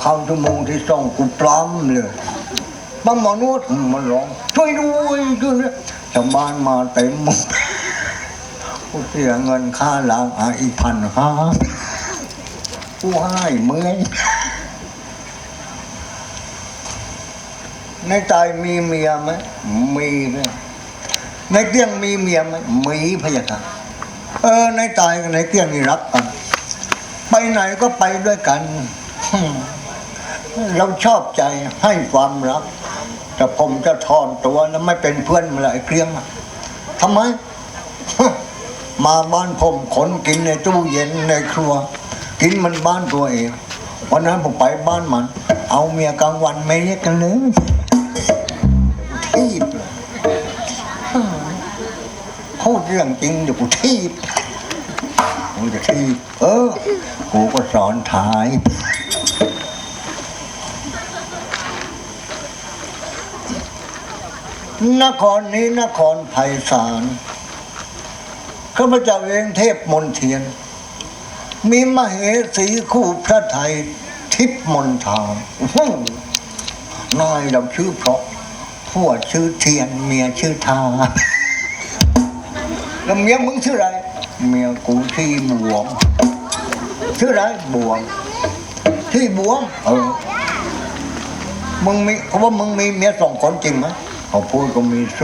เข้าชั่วโมงที่สองกูปล้ำเลยบ้าหมอนวดมันร้องช่วยด้วยช่วยด้วยชาวบ้านมาเต็มหมดกูเสียเงินค่าล้างอาอีพันห้ากูให้เมื่อยในใจมีเมียไหมมีเลยในเตียงมีเมียไหมมีพะยะค่ะเออ ในตายกับในเตียงนี่รักกัน ไปไหนก็ไปด้วยกัน เราชอบใจให้ความรัก แต่ผมจะถอนตัวแล้วไม่เป็นเพื่อนมันเลยไอ้เกรียงอะทำไม มาบ้านผมขนกินในตู้เย็นในครัว กินมันบ้านตัวเองวันนั้นผมไปบ้านมัน เอาเมียกลางวันไม่เรียกกันเลยทีบพูดเรื่องจริงเดี๋ยวกูทีบกูจะทีบเออกูก็สอนถ่าย นครนี้นครไพศาลข้าพเจ้าเองเทพมนเทียน มีมเหสีคู่พระไทยทิพมนทาอื้อหือนายเราชื่อเพราะผัวชื่อเทียนเมียชื่อทาแล้วเมียมึงชื่ออะไร เมียกูชื่บวงชื่ออะไรบวงที่บวงเออมึงมีเขาว่ามึงมีเมียสองคนจริงไหม ao pôr começou